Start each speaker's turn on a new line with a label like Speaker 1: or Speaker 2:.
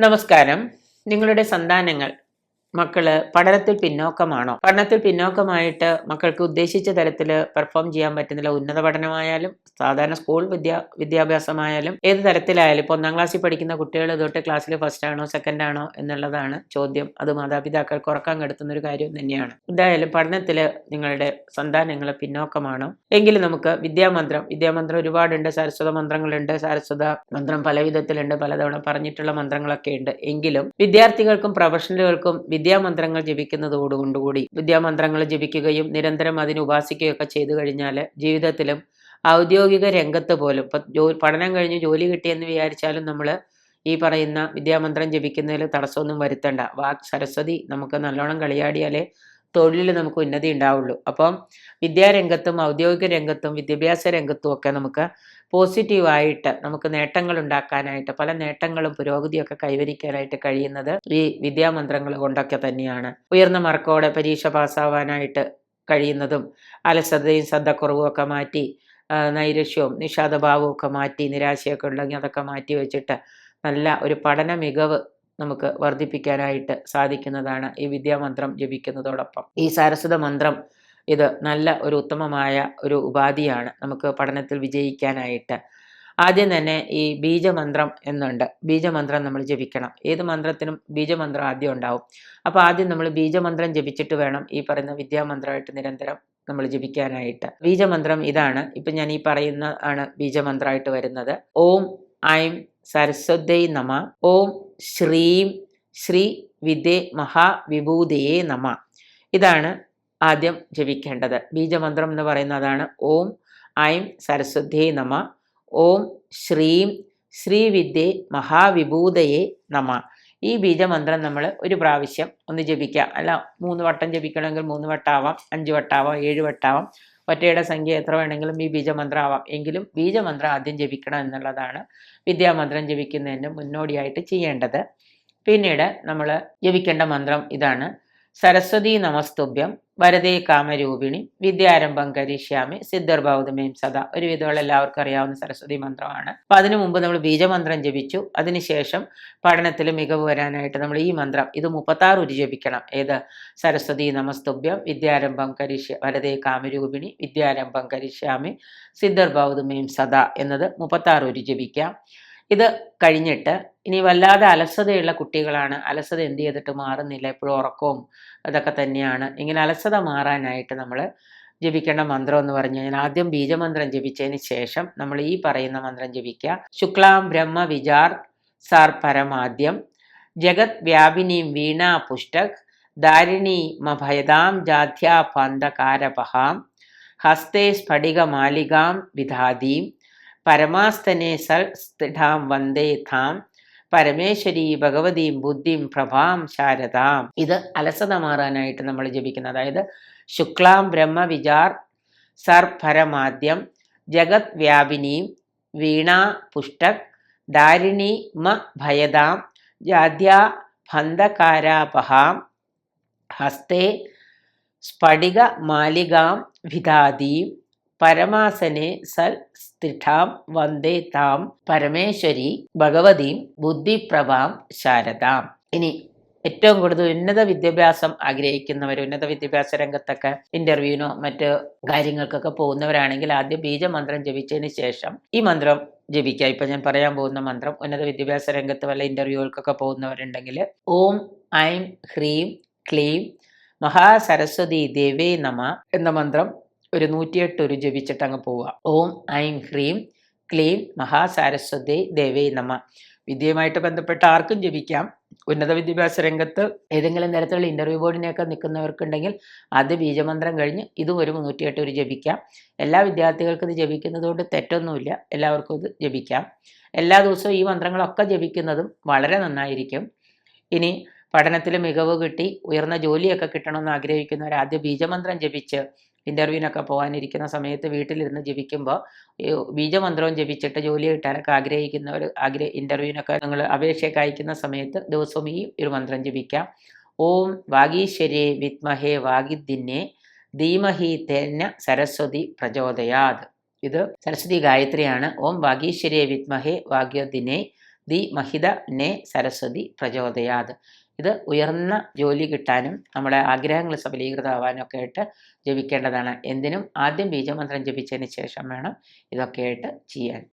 Speaker 1: നമസ്കാരം. നിങ്ങളുടെ സന്താനങ്ങൾ. മക്കൾ പഠനത്തിൽ പിന്നോക്കമാണോ? പഠനത്തിൽ പിന്നോക്കമായിട്ട് മക്കൾക്ക് ഉദ്ദേശിച്ച തരത്തിൽ പെർഫോം ചെയ്യാൻ പറ്റുന്നില്ല. ഉന്നത പഠനമായാലും സാധാരണ സ്കൂൾ വിദ്യാ വിദ്യാഭ്യാസമായാലും ഏത് തരത്തിലായാലും ഇപ്പോൾ ഒന്നാം ക്ലാസ്സിൽ പഠിക്കുന്ന കുട്ടികൾ തൊട്ട് ക്ലാസ്സിൽ ഫസ്റ്റ് ആണോ സെക്കൻഡ് ആണോ എന്നുള്ളതാണ് ചോദ്യം. അത് മാതാപിതാക്കൾക്ക് ഉറക്കാൻ കെടുത്തുന്ന ഒരു കാര്യം തന്നെയാണ്. എന്തായാലും പഠനത്തിൽ നിങ്ങളുടെ സന്താനങ്ങൾ പിന്നോക്കമാണോ? എങ്കിലും നമുക്ക് വിദ്യാമന്ത്രം വിദ്യാമന്ത്രം ഒരുപാടുണ്ട്. സാരസ്വത മന്ത്രങ്ങളുണ്ട്. സാരസ്വത മന്ത്രം പല വിധത്തിലുണ്ട് പലതവണ പറഞ്ഞിട്ടുള്ള മന്ത്രങ്ങളൊക്കെ ഉണ്ട്. എങ്കിലും വിദ്യാർത്ഥികൾക്കും പ്രൊഫഷണലുകൾക്കും വിദ്യാമന്ത്രങ്ങൾ ജപിക്കുന്നതോടുകൊണ്ടുകൂടി വിദ്യാമന്ത്രങ്ങൾ ജപിക്കുകയും നിരന്തരം അതിന് ഉപാസിക്കുകയൊക്കെ ചെയ്തു കഴിഞ്ഞാൽ ജീവിതത്തിലും ഔദ്യോഗിക രംഗത്ത് പോലും ഇപ്പം പഠനം കഴിഞ്ഞ് ജോലി കിട്ടിയെന്ന് വിചാരിച്ചാലും നമ്മൾ ഈ പറയുന്ന വിദ്യാമന്ത്രം ജപിക്കുന്നതിൽ തടസ്സമൊന്നും വരുത്തണ്ട. വാക് സരസ്വതി നമുക്ക് നല്ലോണം കളിയാടിയാലേ തൊഴിലിൽ നമുക്ക് ഉന്നതി ഉണ്ടാവുള്ളൂ. അപ്പം വിദ്യാരംഗത്തും ഔദ്യോഗിക രംഗത്തും വിദ്യാഭ്യാസ രംഗത്തും ഒക്കെ നമുക്ക് പോസിറ്റീവായിട്ട് നമുക്ക് നേട്ടങ്ങൾ ഉണ്ടാക്കാനായിട്ട് പല നേട്ടങ്ങളും പുരോഗതിയൊക്കെ കൈവരിക്കാനായിട്ട് കഴിയുന്നത് ഈ വിദ്യാമന്ത്രങ്ങൾ കൊണ്ടൊക്കെ തന്നെയാണ്. ഉയർന്ന മാർക്കോടെ പരീക്ഷ പാസ്സാവാനായിട്ട് കഴിയുന്നതും അലസതയും ശ്രദ്ധക്കുറവും ഒക്കെ മാറ്റി നൈരുഷ്യവും നിഷാദഭാവവും ഒക്കെ മാറ്റി നിരാശയൊക്കെ ഉണ്ടെങ്കിൽ അതൊക്കെ മാറ്റി വെച്ചിട്ട് നല്ല ഒരു പഠന മികവ് നമുക്ക് വർദ്ധിപ്പിക്കാനായിട്ട് സാധിക്കുന്നതാണ് ഈ വിദ്യാമന്ത്രം ജപിക്കുന്നതോടൊപ്പം. ഈ സാരസ്വത മന്ത്രം ഇത് നല്ല ഒരു ഉത്തമമായ ഒരു ഉപാധിയാണ് നമുക്ക് പഠനത്തിൽ വിജയിക്കാനായിട്ട്. ആദ്യം തന്നെ ഈ ബീജമന്ത്രം എന്നുണ്ട്. ബീജമന്ത്രം നമ്മൾ ജപിക്കണം. ഏത് മന്ത്രത്തിനും ബീജമന്ത്രം ആദ്യം ഉണ്ടാവും. അപ്പോൾ ആദ്യം നമ്മൾ ബീജമന്ത്രം ജപിച്ചിട്ട് വേണം ഈ പറയുന്ന വിദ്യാമന്ത്രമായിട്ട് നിരന്തരം നമ്മൾ ജപിക്കാനായിട്ട്. ബീജമന്ത്രം ഇതാണ്. ഇപ്പം ഞാൻ ഈ പറയുന്ന ആണ് ബീജമന്ത്രമായിട്ട് വരുന്നത്. ഓം ഐം സരസ്വതൈ നമ. ഓം ശ്രീം ശ്രീ വിദേ മഹാവിഭൂതയെ നമ. ഇതാണ് ആദ്യം ജപിക്കേണ്ടത്. ബീജമന്ത്രം എന്ന് പറയുന്നതാണ് ഓം ഐം സരസ്വതേ നമ. ഓം ശ്രീം ശ്രീവിദ്യേ മഹാവിഭൂതയെ നമ. ഈ ബീജമന്ത്രം നമ്മൾ ഒരു പ്രാവശ്യം ഒന്ന് ജപിക്കുക അല്ല മൂന്ന് വട്ടം ജപിക്കണമെങ്കിൽ മൂന്ന് വട്ടാവാം അഞ്ച് വട്ടാവാം ഏഴ് വട്ടാവാം ഒറ്റയുടെ സംഖ്യ എത്ര വേണമെങ്കിലും ഈ ബീജമന്ത്രം ആവാം എങ്കിലും ബീജമന്ത്രം ആദ്യം ജപിക്കണം എന്നുള്ളതാണ് വിദ്യാമന്ത്രം ജപിക്കുന്നതിന് മുന്നോടിയായിട്ട് ചെയ്യേണ്ടത്. പിന്നീട് നമ്മൾ ജപിക്കേണ്ട മന്ത്രം ഇതാണ്. സരസ്വതി നമസ്തുഭ്യം. വരദേ കാമരൂപിണി. വിദ്യാരംഭം കരിഷ്യാമി. സിദ്ധർഭൗതമേം സദാ. ഒരുവിധമുള്ള എല്ലാവർക്കും അറിയാവുന്ന സരസ്വതി മന്ത്രമാണ്. അപ്പൊ അതിനു മുമ്പ് നമ്മൾ ബീജമന്ത്രം ജപിച്ചു. അതിനുശേഷം പഠനത്തിൽ മികവ് വരാനായിട്ട് നമ്മൾ ഈ മന്ത്രം ഇത് മുപ്പത്താറ് ഉരു ജപിക്കണം. ഏത്? സരസ്വതി നമസ്തുഭ്യം വിദ്യാരംഭം കരിഷ്യ വരദേ കാമരൂപിണി വിദ്യാരംഭം കരിഷ്യാമി സിദ്ധർഭൗതമേം സദാ എന്നത് മുപ്പത്താറ് ഉരു ജപിക്കാം. ഇത് കഴിഞ്ഞിട്ട് ഇനി വല്ലാതെ അലസതയുള്ള കുട്ടികളാണ്. അലസത എന്ത് ചെയ്തിട്ട് മാറുന്നില്ല. എപ്പോഴും ഉറക്കവും അതൊക്കെ തന്നെയാണ്. ഇങ്ങനെ അലസത മാറാനായിട്ട് നമ്മൾ ജപിക്കേണ്ട മന്ത്രം എന്ന് പറഞ്ഞു കഴിഞ്ഞാൽ ആദ്യം ബീജമന്ത്രം ജപിച്ചതിന് ശേഷം നമ്മൾ ഈ പറയുന്ന മന്ത്രം ജപിക്കുക. ശുക്ലാം ബ്രഹ്മ വിചാർ സാർ പരമാദ്യം. ജഗത് വ്യാപിനി വീണാ പുഷ്ടക് ദാരിണി മഭയതാം ജാധ്യാ പന്തകാരപഹാം. ഹസ്തേ സ്ഫടികമാലികാം വിധാതീം. പരമാസ്തനെ സൽ സ്ഥിടാം വന്ദേ ധാം പരമേശ്വരി ഭഗവതിയും ബുദ്ധിം പ്രഭാം ശാരദാം. ഇത് അലസത മാറാനായിട്ട് നമ്മൾ ജപിക്കുന്നത് അതായത് ശുക്ലാം ബ്രഹ്മ വിചാർ സർ പരമാദ്യം ജഗത് വ്യാപിനീം വീണ പുഷ്ടക് ദാരിണി മ ഭയതാം ജാദ്യാ ഭന്ധകാരാപഹാം ഹസ്തേ സ്ഫടിക മാലികാം വിധാതീം പരമാസനെ സൽ സ്ഥിഠാം വന്ദേ താം പരമേശ്വരി ഭഗവതീം ബുദ്ധിപ്രഭാം ശാരദാം. ഇനി ഏറ്റവും കൂടുതൽ ഉന്നത വിദ്യാഭ്യാസം ആഗ്രഹിക്കുന്നവർ ഉന്നത വിദ്യാഭ്യാസ രംഗത്തൊക്കെ ഇന്റർവ്യൂവിനോ മറ്റ് കാര്യങ്ങൾക്കൊക്കെ പോകുന്നവരാണെങ്കിൽ ആദ്യം ബീജമന്ത്രം ജപിച്ചതിന് ശേഷം ഈ മന്ത്രം ജപിക്കുക. ഇപ്പൊ ഞാൻ പറയാൻ പോകുന്ന മന്ത്രം ഉന്നത വിദ്യാഭ്യാസ രംഗത്ത് വല്ല ഇന്റർവ്യൂകൾക്കൊക്കെ പോകുന്നവരുണ്ടെങ്കിൽ ഓം ഐം ഹ്രീം ക്ലീം മഹാസരസ്വതി ദേവേ നമ എന്ന മന്ത്രം ഒരു നൂറ്റിയെട്ട് ഒരു ജപിച്ചിട്ട് അങ്ങ് പോവുക. ഓം ഐം ഹ്രീം ക്ലീം മഹാസാരസ്വതേ ദേവേ നമ. വിദ്യയുമായിട്ട് ബന്ധപ്പെട്ട ആർക്കും ജപിക്കാം. ഉന്നത വിദ്യാഭ്യാസ രംഗത്ത് ഏതെങ്കിലും തരത്തിലുള്ള ഇന്റർവ്യൂ ബോർഡിനെയൊക്കെ നിൽക്കുന്നവർക്കുണ്ടെങ്കിൽ അത് ബീജമന്ത്രം കഴിഞ്ഞ് ഇതും ഒരു നൂറ്റിയെട്ട് ഒരു ജപിക്കാം. എല്ലാ വിദ്യാർത്ഥികൾക്കും ഇത് ജപിക്കുന്നതുകൊണ്ട് തെറ്റൊന്നുമില്ല. എല്ലാവർക്കും ഇത് ജപിക്കാം. എല്ലാ ദിവസവും ഈ മന്ത്രങ്ങളൊക്കെ ജപിക്കുന്നതും വളരെ നന്നായിരിക്കും. ഇനി പഠനത്തിൽ മികവ് കിട്ടി ഉയർന്ന ജോലിയൊക്കെ കിട്ടണമെന്ന് ആഗ്രഹിക്കുന്നവർ ആദ്യം ബീജമന്ത്രം ജപിച്ച് ഇന്റർവ്യൂവിനൊക്കെ പോകാനിരിക്കുന്ന സമയത്ത് വീട്ടിലിരുന്ന് ജപിക്കുമ്പോൾ ബീജമന്ത്രവും ജപിച്ചിട്ട് ജോലി കിട്ടാനൊക്കെ ആഗ്രഹിക്കുന്നവർ ആഗ്രഹ ഇന്റർവ്യൂവിനൊക്കെ നിങ്ങൾ അപേക്ഷയൊക്കെ അയക്കുന്ന സമയത്ത് ദിവസവും ഈ ഒരു മന്ത്രം ജപിക്കാം. ഓം വാഗീശ്വരേ വിത്മഹേ വാഗിദ്ദിന്നെ ധീമഹി തേന സരസ്വതി പ്രചോദയാത്. ഇത് സരസ്വതി ഗായത്രിയാണ്. ഓം വാഗീശ്വരേ വിത്മഹേ വാഗ്യോദിനെ ദി മഹിത നെ സരസ്വതി പ്രചോദയാത്. ഇത് ഉയർന്ന ജോലി കിട്ടാനും നമ്മുടെ ആഗ്രഹങ്ങൾ സഫലീകൃതമാവാനും ഒക്കെ ആയിട്ട് ജപിക്കേണ്ടതാണ്. എന്തിനും ആദ്യം ബീജമന്ത്രം ജപിച്ചതിന് ശേഷം വേണം ഇതൊക്കെയായിട്ട് ചെയ്യാൻ.